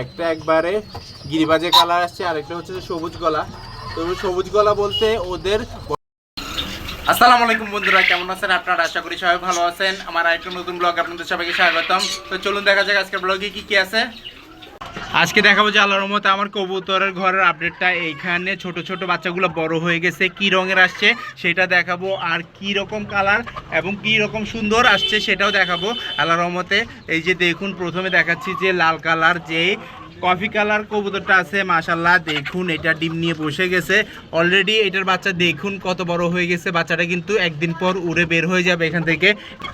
একটা একবারে গিরিবাজে কালার আসছে আর একটা হচ্ছে সবুজ গলা। তো সবুজ গলা বলতে ওদের আসসালামু আলাইকুম বন্ধুরা, কেমন আছেন আপনারা? আশা করি সবাই ভালো আছেন। আমার আরেকটা নতুন ব্লগ আপনাদের সবাইকে স্বাগতম। তো চলুন দেখা যাক আজকের ব্লগে কি কি আছে। আজকে দেখাবো যে আল্লাহর মতো আমার কবুতরের ঘরের আপডেটটা এইখানে ছোট ছোট বাচ্চাগুলো বড় হয়ে গেছে, কি রঙের আসছে সেটা দেখাবো আর কি রকম কালার এবং কি রকম সুন্দর আসছে সেটাও দেখাবো। আল্লাহর রহমতে এই যে দেখুন, প্রথমে দেখাচ্ছি যে লাল কালার যে কফি কালার কবুতরটা আছে মাশাল্লাহ দেখুন, এটা ডিম নিয়ে বসে গেছে। অলরেডি এটার বাচ্চা দেখুন কত বড় হয়ে গেছে, বাচ্চাটা কিন্তু একদিন পর উড়ে বের হয়ে যাবে এখান থেকে।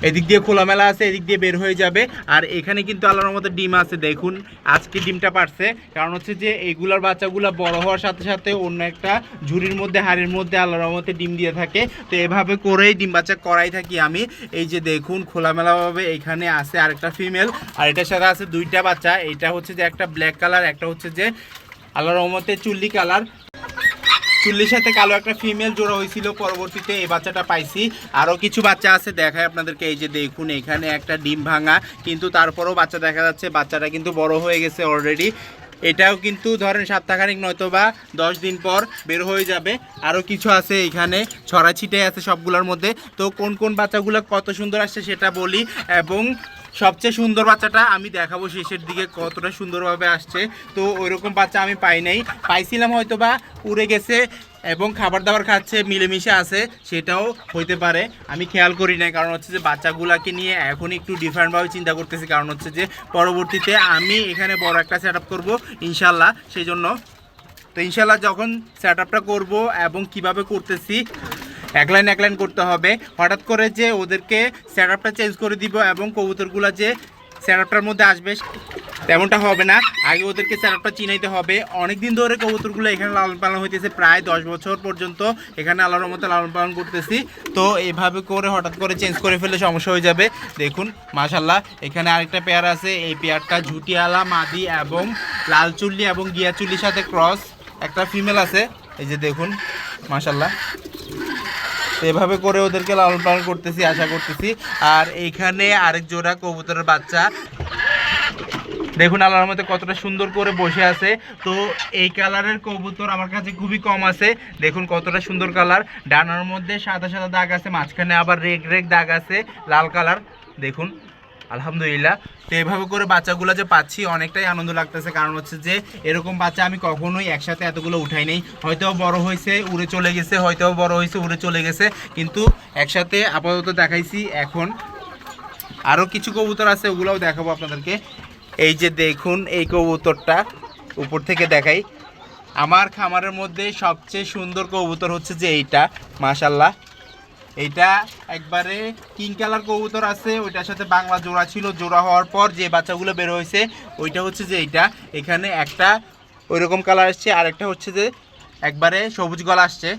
এদিক দিয়ে খোলামেলা আছে, এদিক দিয়ে বের হয়ে যাবে। আর এখানে কিন্তু আল্লাহর মতো ডিম আছে, দেখুন, আজকে ডিমটা পারছে। কারণ হচ্ছে যে এগুলার বাচ্চাগুলো বড় হওয়ার সাথে সাথে অন্য একটা ঝুড়ির মধ্যে, হাড়ির মধ্যে আল্লাহর রহমতে ডিম দিয়ে থাকে। তো এভাবে করেই ডিম বাচ্চা করাই থাকি আমি। এই যে দেখুন, খোলামেলাভাবে এখানে আছে আরেকটা ফিমেল। আর এটার সাথে আছে দুইটা বাচ্চা। এটা হচ্ছে যে একটা ব্ল্যাক কালার, একটা হচ্ছে যে আল্লাহ রহমতে চুল্লি কালার। চুল্লির সাথে কালো একটা ফিমেল জোড়া হয়েছিল, পরবর্তীতে এই বাচ্চাটা পাইছি। আরও কিছু বাচ্চা আছে দেখায় আপনাদেরকে, এই যে দেখুন, এখানে একটা ডিম ভাঙা, কিন্তু তারপরেও বাচ্চা দেখা যাচ্ছে, বাচ্চাটা কিন্তু বড় হয়ে গেছে অলরেডি এটাও কিন্তু ধরেন সপ্তাহখানিক নয়তো বা দশ দিন পর বের হয়ে যাবে। আরও কিছু আছে এখানে, ছড়া ছিটে আছে সবগুলোর মধ্যে। তো কোন কোন বাচ্চাগুলো কত সুন্দর আসছে সেটা বলি, এবং সবচেয়ে সুন্দর বাচ্চাটা আমি দেখাবো শেষের দিকে কতটা সুন্দরভাবে আসছে। তো ওইরকম বাচ্চা আমি পাই নাই। পাইছিলাম হয়তো বা উড়ে গেছে এবং খাবার দাবার খাচ্ছে, মিলেমিশে আছে, সেটাও হইতে পারে। আমি খেয়াল করি না কারণ হচ্ছে যে বাচ্চাগুলাকে নিয়ে এখন একটু ডিফারেন্টভাবে চিন্তা করতেছি, কারণ হচ্ছে যে পরবর্তীতে আমি এখানে বড় একটা সেট আপ করব ইনশাল্লাহ সেই জন্য। তো ইনশাল্লাহ যখন সেট আপটা করব এবং কীভাবে করতেছি, এক লাইন এক লাইন করতে হবে। হঠাৎ করে যে ওদেরকে সেট আপটা চেঞ্জ করে দিব এবং কবুতরগুলো যে সেট মধ্যে আসবে। তেমনটা হবে না। আগে ওদেরকে আপটা চিনাইতে হবে। অনেক দিন ধরে কবুতরগুলো এখানে লালন পালন হইতেছে, প্রায় দশ বছর পর্যন্ত এখানে আল্লাহর মতো লালন পালন করতেছি। তো এইভাবে করে হঠাৎ করে চেঞ্জ করে ফেললে সমস্যা হয়ে যাবে। দেখুন মাশাল্লাহ এখানে আরেকটা পেয়ার আছে। এই পেয়ারটা ঝুটিয়ালা, মাদি এবং লাল চুল্লি এবং গিয়া চুল্লির সাথে ক্রস একটা ফিমেল আছে। এই যে দেখুন মাশাল্লাহ এভাবে করে ওদেরকে লালন পালন করতেছি, আশা করতেছি। আর এইখানে আরেক জোড়া কবুতরের বাচ্চা। দেখুন আল্লাহর মধ্যে কতটা সুন্দর করে বসে আছে। তো এই কালারের কবুতর আমার কাছে খুবই কম আছে। দেখুন কতটা সুন্দর কালার। ডানার মধ্যে সাদা সাদা দাগ আছে, মাঝখানে আবার রেগ রেগ দাগ আছে, লাল কালার। দেখুন। আলহামদুলিল্লাহ। তো এভাবে করে বাচ্চাগুলো যে পাচ্ছি, অনেকটাই আনন্দ লাগতেছে। কারণ হচ্ছে যে, এরকম বাচ্চা আমি কখনোই একসাথে এতগুলো উঠাই নেই। হয়তো বড় হয়েছে, উড়ে চলে গেছে হয়তো বড় হয়েছে, উড়ে চলে গেছে। কিন্তু একসাথে আপাতত দেখাইছি এখন। আরও কিছু কবুতর আছে, ওগুলোও দেখাবো আপনাদেরকে। এই যে দেখুন, এই কবুতরটা উপর থেকে দেখাই। আমার খামারের মধ্যে সবচেয়ে সুন্দর কবুতর হচ্ছে যে এইটা মাশাল্লাহ এইটা একবারে কিং কালার কবুতর আছে, ওইটার সাথে বাংলা জোড়া ছিল, জোড়া হওয়ার পর যে বাচ্চাগুলো বের হয়েছে, ওইটা হচ্ছে যে এইটা। এখানে একটা ওইরকম কালার আসছে আর একটা হচ্ছে যে একবারে সবুজ গলা আসছে।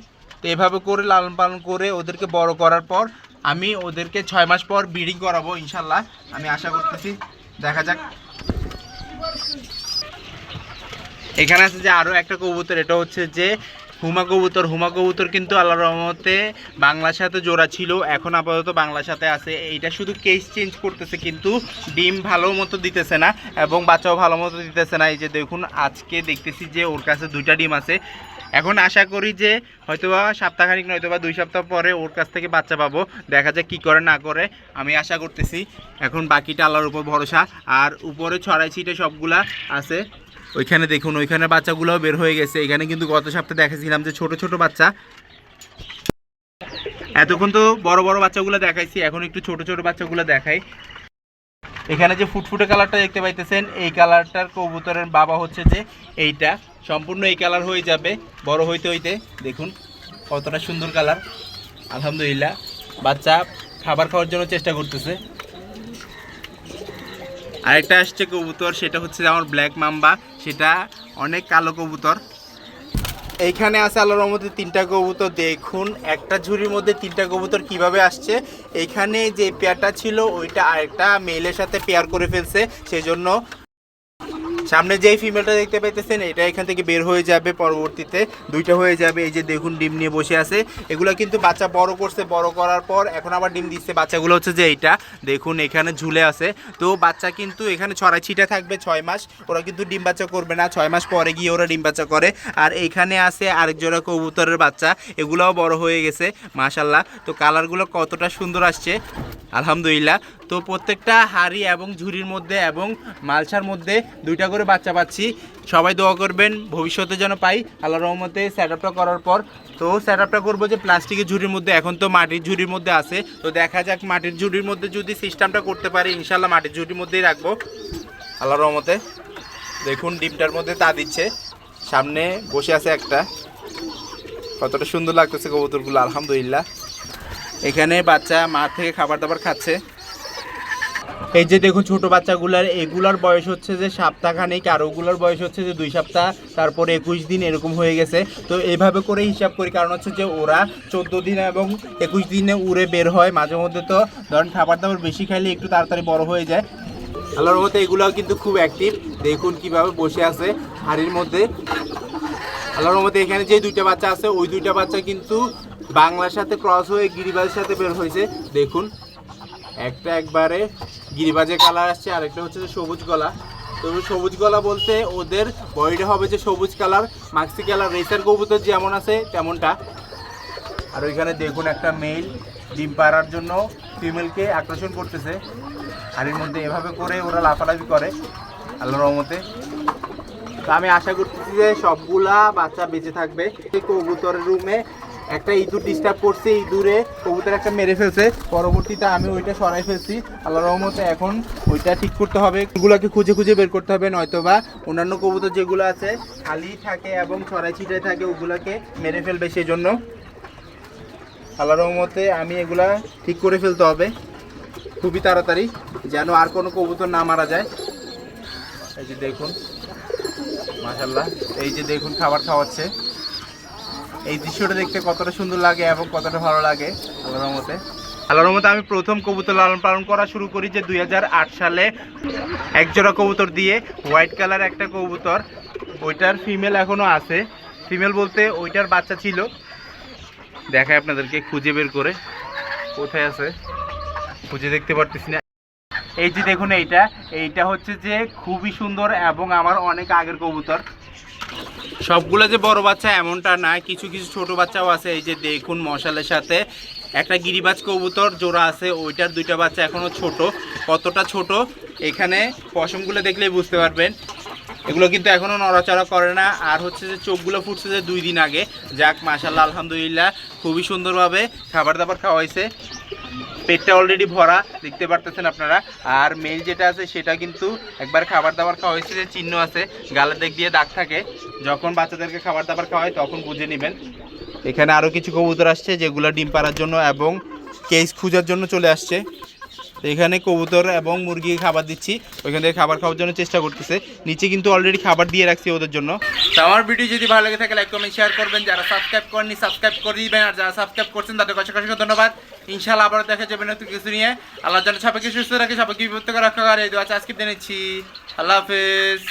তো এভাবে করে লালন পালন করে ওদেরকে বড় করার পর আমি ওদেরকে ছয় মাস পর ব্রিডিং করাবো, ইনশাল্লাহ। আমি আশা করতেছি, দেখা যাক। এখানে আছে যে আরও একটা কবুতর, এটা হচ্ছে যে হুমা কবুতর হুমা কবুতর কিন্তু আল্লাহ রহমতে বাংলার সাথে জোড়া ছিল, এখন আপাতত বাংলার সাথে আছে। এইটা শুধু কেস চেঞ্জ করতেছে, কিন্তু ডিম ভালো মতো দিতেছে না এবং বাচ্চাও ভালো মতো দিতেছে না। এই যে দেখুন, আজকে দেখতেছি যে ওর কাছে দুইটা ডিম আছে। এখন আশা করি যে হয়তোবা সপ্তাহখানিক নয়তো বা দুই সপ্তাহ পরে ওর কাছ থেকে বাচ্চা পাবো। দেখা যাক কী করে, না করে, আমি আশা করতেছি। এখন বাকিটা আল্লাহর উপর ভরসা। আর উপরে ছড়াই ছিটে সবগুলা আছে। ওইখানে দেখুন ওইখানে বাচ্চাগুলোও বের হয়ে গেছে। এখানে কিন্তু গত সপ্তাহে দেখেছিলাম যে ছোট ছোট বাচ্চা। এতক্ষণ তো বড় বড় বাচ্চাগুলো দেখাইছি, এখন একটু ছোট ছোট বাচ্চাগুলো দেখাই। এখানে যে ফুটফুটে কালারটা দেখতে পাইতেছেন, এই কালারটার কবুতরের বাবা হচ্ছে যে এইটা। সম্পূর্ণ এই কালার হয়ে যাবে, বড় হইতে হইতে। দেখুন, কতটা সুন্দর কালার। আলহামদুলিল্লাহ, বাচ্চা খাবার খাওয়ার জন্য চেষ্টা করতেছে। আরেকটা আসছে কবুতর, সেটা হচ্ছে আমার ব্ল্যাক মাম্বা। সেটা অনেক কালো কবুতর। এইখানে আছে আল্লাহর রহমতে তিনটা কবুতর। দেখুন, একটা ঝুড়ির মধ্যে তিনটা কবুতর কীভাবে আসছে। এইখানে যে পেয়ারটা ছিল, ওইটা আরেকটা মেলের সাথে পেয়ার করে ফেলছে। সেই জন্য সামনে যেই ফিমেলটা দেখতে পাইতেছেন, এটা এখান থেকে বের হয়ে যাবে পরবর্তীতে। দুইটা হয়ে যাবে, এই যে দেখুন ডিম নিয়ে বসে আছে। এগুলো কিন্তু বাচ্চা বড় করছে, বড় করার পর এখন আবার ডিম দিচ্ছে। বাচ্চাগুলো হচ্ছে যে এইটা, দেখুন এখানে ঝুলে আছে। তো বাচ্চা কিন্তু এখানে ছড়াই ছিটা থাকবে ছয় মাস। ওরা কিন্তু ডিম বাচ্চা করবে না, ছয় মাস পরে গিয়ে ওরা ডিম বাচ্চা করে। আর এইখানে আছে আরেক জোড়া কবুতরের বাচ্চা, এগুলোও বড় হয়ে গেছে মাশাল্লাহ তো কালারগুলো কতটা সুন্দর আসছে। আলহামদুলিল্লাহ। তো প্রত্যেকটা হাড়ি এবং ঝুড়ির মধ্যে এবং মালসার মধ্যে দুইটা করে বাচ্চা পাচ্ছি। সবাই দোয়া করবেন, ভবিষ্যতে যেন পাই। আল্লাহ রহমতে সেট আপটা করার পর, তো সেট আপটা করব যে প্লাস্টিকের ঝুড়ির মধ্যে, এখন তো মাটির ঝুড়ির মধ্যে আছে। তো দেখা যাক মাটির ঝুড়ির মধ্যে যদি সিস্টেমটা করতে পারি ইনশাল্লাহ মাটির ঝুড়ির মধ্যেই রাখব। আল্লাহ রহমতে। দেখুন, ডিমটার মধ্যে তা দিচ্ছে। সামনে বসে আছে একটা। কতটা সুন্দর লাগতেছে কবুতরগুলো, আলহামদুলিল্লাহ। এখানে বাচ্চা মা থেকে খাবার দাবার খাচ্ছে। এই যে দেখুন ছোট বাচ্চাগুলার, এগুলার বয়স হচ্ছে যে সপ্তাহখানেক, আর ওগুলোর বয়স হচ্ছে যে দুই সপ্তাহ, তারপরে একুশ দিন এরকম হয়ে গেছে। তো এইভাবে করে হিসাব করি, কারণ হচ্ছে যে ওরা চোদ্দ দিন এবং একুশ দিনে উড়ে বের হয়। মাঝে মধ্যে তো ধরেন খাবার দাবার বেশি খাইলে একটু তাড়াতাড়ি বড় হয়ে যায়। আল্লাহর মতো এগুলো কিন্তু খুব অ্যাক্টিভ দেখুন কীভাবে বসে আছে হাড়ির মধ্যে। আল্লাহর মধ্যে এখানে যে দুইটা বাচ্চা আছে, ওই দুইটা বাচ্চা কিন্তু বাংলার সাথে ক্রস হয়ে গিরিবাজের সাথে বের হয়েছে। দেখুন, একটা একবারে গিরিবাজের কালার আসছে, আরেকটা হচ্ছে যে সবুজ গলা। তো সবুজ গলা বলতে ওদের বডিটা হবে যে সবুজ কালার মাক্সি কালার রেসার কবুতর যেমন আছে তেমনটা। আর ওইখানে দেখুন একটা মেল ডিম পাড়ার জন্য ফিমেলকে আকর্ষণ করতেছে। আর এর মধ্যে এভাবে করে ওরা লাফালাফি করে আল্লাহ রহমতে। তো আমি আশা করতেছি যে সবগুলা বাচ্চা বেঁচে থাকবে। কবুতরের রুমে একটা ইঁদুর ডিস্টার্ব করছে ইঁদুরে, কবুতর একটা মেরে ফেলছে। পরবর্তীতে আমি ওইটা সরাই ফেলছি। আল্লাহ রহমতে এখন ওইটা ঠিক করতে হবে। এগুলোকে খুঁজে খুঁজে বের করতে হবে, নয়তোবা অন্যান্য কবুতর যেগুলো আছে, খালি থাকে এবং ছড়াই ছিটাই থাকে, ওগুলোকে মেরে ফেলবে সেই জন্য আল্লাহ রহমতে আমি এগুলা ঠিক করে ফেলতে হবে। খুবই তাড়াতাড়ি, যেন আর কোনো কবুতর না মারা যায়। এই যে দেখুন মাশাল্লাহ এই যে দেখুন খাবার খাওয়াচ্ছে। এই দৃশ্যটা দেখতে কতটা সুন্দর লাগে এবং কতটা ভালো লাগে, আল্লাহর রহমতে। আল্লাহর রহমতে আমি প্রথম কবুতর লালন পালন করা শুরু করি যে দুই হাজার আট সালে। একজোড়া কবুতর দিয়ে হোয়াইট কালার একটা কবুতর, ওইটার ফিমেল এখনও আছে। ফিমেল বলতে ওইটার বাচ্চা ছিল। দেখায় আপনাদেরকে, খুঁজে বের করে। কোথায় আছে? খুঁজে দেখতে পারতেছি না। এই যে দেখুন এইটা এইটা হচ্ছে যে খুবই সুন্দর এবং আমার অনেক আগের কবুতর। সবগুলো যে বড় বাচ্চা এমনটা না, কিছু কিছু ছোট বাচ্চাও আছে, এই যে দেখুন মশালের সাথে। একটা গিরিবাজ কবুতর জোড়া আছে, ওইটার দুইটা বাচ্চা এখনও ছোট, কতটা ছোট এখানে পশমগুলো দেখলেই বুঝতে পারবেন। এগুলো কিন্তু এখনও নড়াচড়া করে না, আর হচ্ছে যে চোখগুলো ফুটছে যে দুই দিন আগে। যাক মাশাল্লাহ আলহামদুলিল্লাহ, খুবই সুন্দরভাবে খাবার দাবার খাওয়াইছে পেটটা অলরেডি ভরা, দেখতে পারতেছেন আপনারা। আর মেল যেটা আছে, সেটা কিন্তু একবার খাবার দাবার খাওয়া হয়েছে, যে চিহ্ন আছে, গালের দিক দিয়ে দাগ থাকে। যখন বাচ্চাদেরকে খাবার দাবার খাওয়ায় তখন বুঝে নেবেন। এখানে আরও কিছু কবুতর আসছে, যেগুলো ডিম পাড়ার জন্য এবং কেস খুঁজার জন্য চলে আসছে। এখানে কবুতর এবং মুরগি খাবার দিচ্ছি। ওইখান থেকে খাবার খাওয়ার জন্য চেষ্টা করতেছে। নিচে কিন্তু অলরেডি খাবার দিয়ে রাখছি ওদের জন্য। তো আমার ভিডিও যদি ভালো লাগে থাকে লাইক কমেন্ট শেয়ার করবেন। যারা সাবস্ক্রাইব করেননি সাবস্ক্রাইব করে দিবেন। আর যারা সাবস্ক্রাইব করছেন, তাদের কাছে কাছে ধন্যবাদ। ইনশাআল্লাহ আবার দেখা যাবে নতুন কিছু নিয়ে। আল্লাহ যেন সবাইকে সুস্থ রাখে, সবাইকে বিপত্ত করে রাখা। আর এই দোয়া আজকে দিনেছি আল্লাহ হাফেজ।